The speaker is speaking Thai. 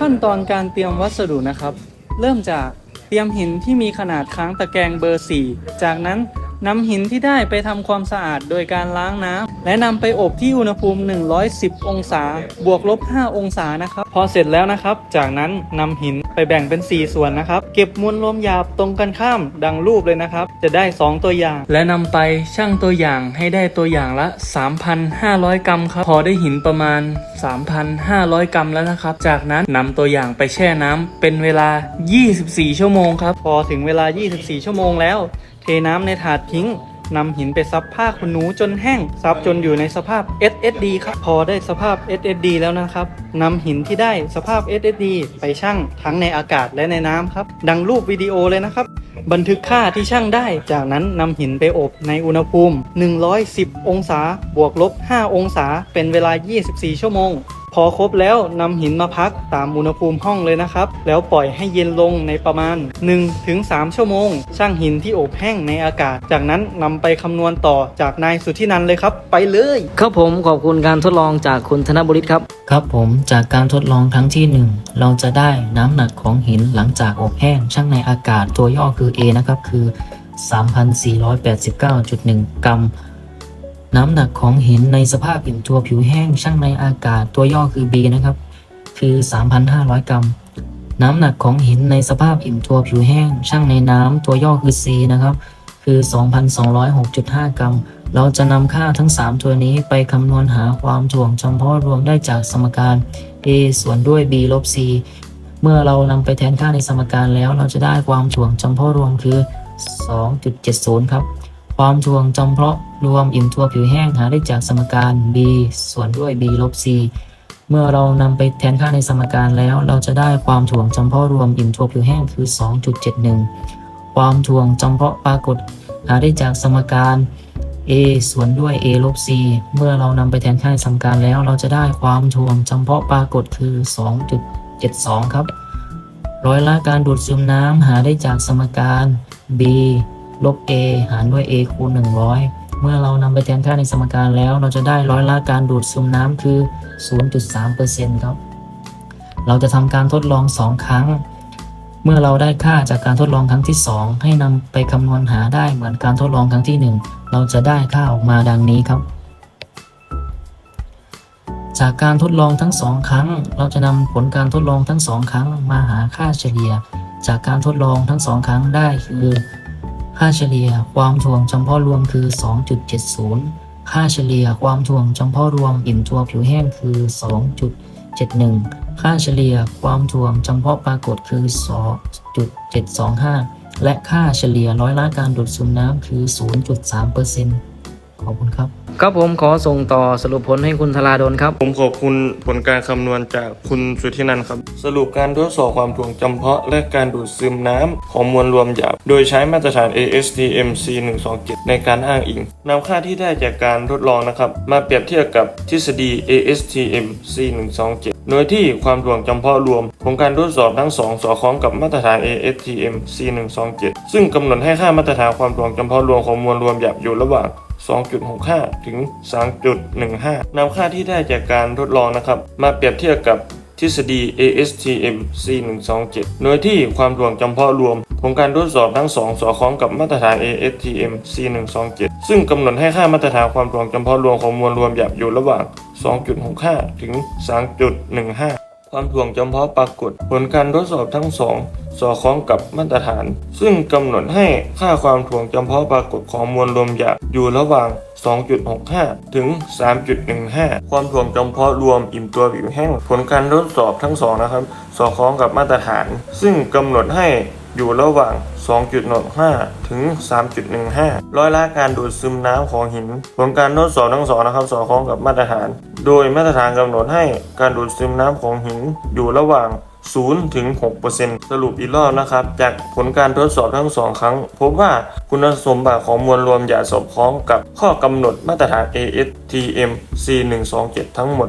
ขั้นตอนการเตรียมวัสดุนะครับ เริ่มจากเตรียมหินที่มีขนาดค้างตะแกรงเบอร์ 4 จากนั้น นำหินที่ได้ไปทำความสะอาดโดยการล้างน้ำและนำไปอบที่อุณหภูมิ 110 องศา บวกลบ 5 องศานะครับ พอเสร็จแล้วนะครับ จากนั้นนำหินไปแบ่งเป็น 4 ส่วนนะครับ เก็บมวลรวมหยาบตรงกันข้ามดังรูปเลยนะครับ จะได้ 2 ตัวอย่าง และนำไปชั่งตัวอย่างให้ได้ตัวอย่างละ 3,500 กรัมครับ พอได้หินประมาณ 3,500 กรัมแล้วนะครับ จากนั้นนำตัวอย่างไปแช่น้ำเป็นเวลา 24 ชั่วโมงครับ พอถึงเวลา 24 ชั่วโมงแล้ว น้ำในถาดทิ้งนำหินไปซับผ้าขนหนูจนแห้ง ซับจนอยู่ในสภาพ SSD ครับ พอได้สภาพ SSD แล้วนะครับนำหินที่ได้สภาพ SSD ไปชั่งทั้งในอากาศและในน้ำครับ ดังรูปวิดีโอเลยนะครับ บันทึกค่าที่ช่างได้ จากนั้นนำหินไปอบในอุณหภูมิ 110 องศา บวกลบ 5 องศา เป็นเวลา 24 ชั่วโมง พอครบแล้วนำหินมาพักตามอุณหภูมิห้องเลยนะครับ แล้วปล่อยให้เย็นลงในประมาณ 1-3 ชั่วโมง ช่างหินที่อบแห้งในอากาศ จากนั้นนำไปคำนวณต่อจากนายสุทธินันท์เลยครับ ไปเลย ครับผมขอบคุณการทดลองจากคุณธนบุริศครับ ครับผมจากการทดลองครั้งที่ 1 เราจะได้น้ำหนักของหินหลังจากอบแห้งช่างในอากาศตัวย่อคือ A นะครับคือ 3,489.1 กรัม น้ำหนักของหินในสภาพอิ่มตัวผิวแห้งช่างในอากาศตัวย่อคือ B นะครับ คือ 3,500 กรัม น้ำหนักของหินในสภาพอิ่มตัวผิวแห้งช่างในน้ำตัวย่อคือ C นะครับ คือ 2,206.5 กรัม เราจะนำค่าทั้ง 3 ตัวนี้ไปคำนวณหาความถ่วงจำเพาะรวมได้จากสมการ a ส่วนด้วย b ลบ c เมื่อเรานำไปแทนค่าในสมการแล้วเราจะได้ความถ่วงจำเพาะรวมคือ 2.70 ครับ ความถ่วงจำเพาะรวมอิ่มตัวผิวแห้งหาได้จากสมการ b ส่วนด้วย b ลบ c เมื่อเรานำไปแทนค่าในสมการแล้ว เราจะได้ความถ่วงจำเพาะรวมอิ่มตัวผิวแห้งคือ 2.71 ความถ่วงจำเพาะปรากฏ หาได้จากสมการ a ส่วนด้วย a ลบ c เมื่อเรานำไปแทนค่าในสมการแล้ว เราจะได้ความถ่วงจำเพาะปรากฏคือ 2.72 ครับ ร้อยละการดูดซึมน้ำหาได้จากสมการ b ลบ a หารด้วย a คูณ 100 เมื่อเรานำไปแทนค่าในสมการแล้ว เราจะได้ร้อยละการดูดซึมน้ำคือ 0.3%ครับ เราจะทำการทดลอง 2 ครั้ง เมื่อเราได้ค่าจากการทดลองครั้งที่ 2 ให้นำไปคำนวณหาได้เหมือนการทดลองครั้งที่ 1 เราจะได้ค่าออกมาดังนี้ครับ จากการทดลองทั้ง 2 ครั้ง เราจะนำผลการทดลองทั้ง 2 ครั้งมาหาค่าเฉลี่ย จากการทดลองทั้ง 2 ครั้งได้คือ ค่าเฉลี่ยความถ่วงจำเพาะรวมคือ 2.70 ค่าเฉลี่ยความถ่วงจำเพาะรวมอิ่มตัวผิวแห้งคือ 2.71 ค่าเฉลี่ยความถ่วงจำเพาะปรากฏคือ 2.725 และค่าเฉลี่ยร้อยละการดูดซึมน้ำคือ 0.3% ขอบคุณครับ ครับผมขอส่งต่อสรุปผลให้คุณธราดลครับ ผมขอบคุณผลการคำนวณจากคุณสุทธินันท์ครับ สรุปการทดสอบความถ่วงจำเพาะและการดูดซึมน้ำของมวลรวมหยาบ โดยใช้มาตรฐาน ASTM C127 ในการอ้างอิงนำค่าที่ได้จากการทดลองนะครับ มาเปรียบเทียบกับทฤษฎี ASTM C127 โดยที่ความถ่วงจำเพาะรวมของการทดสอบทั้งสองสอดคล้องกับมาตรฐาน ASTM C127 ซึ่งกำหนดให้ค่ามาตรฐานความถ่วงจำเพาะรวมของมวลรวมหยาบอยู่ระหว่าง 2.65 ถึง 3.15นำค่าที่ได้จากการทดลองนะครับ มาเปรียบเทียบกับทฤษฎี ASTM C127 โดยที่ความถ่วงจำเพาะรวม ของการทดสอบทั้งสองสอดคล้องกับมาตรฐาน ASTM C127 ซึ่งกำหนดให้ค่ามาตรฐานความถ่วงจำเพาะรวมของมวลรวมหยาบอยู่ระหว่าง 2.65 ถึง 3.15 ความถ่วงจำเพาะปรากฏ ผลการทดสอบทั้งสองสอดคล้องกับมาตรฐาน ซึ่งกำหนดให้ค่าความถ่วงจำเพาะปรากฏของมวลรวมหยาบ อยู่ระหว่าง 2.65 ถึง 3.15 ความถ่วงจำเพาะรวมอิ่มตัวผิวแห้ง ผลการทดสอบทั้งสองนะครับ สอดคล้องกับมาตรฐาน ซึ่งกำหนดให้อยู่ระหว่าง 2.15 ถึง 3.15 ร้อยละการดูดซึมน้ำของหิน ผลการทดสอบทั้งสองนะครับสอดคล้องกับมาตรฐาน โดยมาตรฐานกำหนดให้การดูดซึมน้ำของหินอยู่ระหว่าง 0ถึง6%สรุปอีกรอบนะครับ จากผลการทดสอบทั้งสองครั้ง พบว่าคุณสมบัติของมวลรวมอย่าสอบคล้องกับข้อกำหนดมาตรฐาน ASTM C127 ทั้งหมด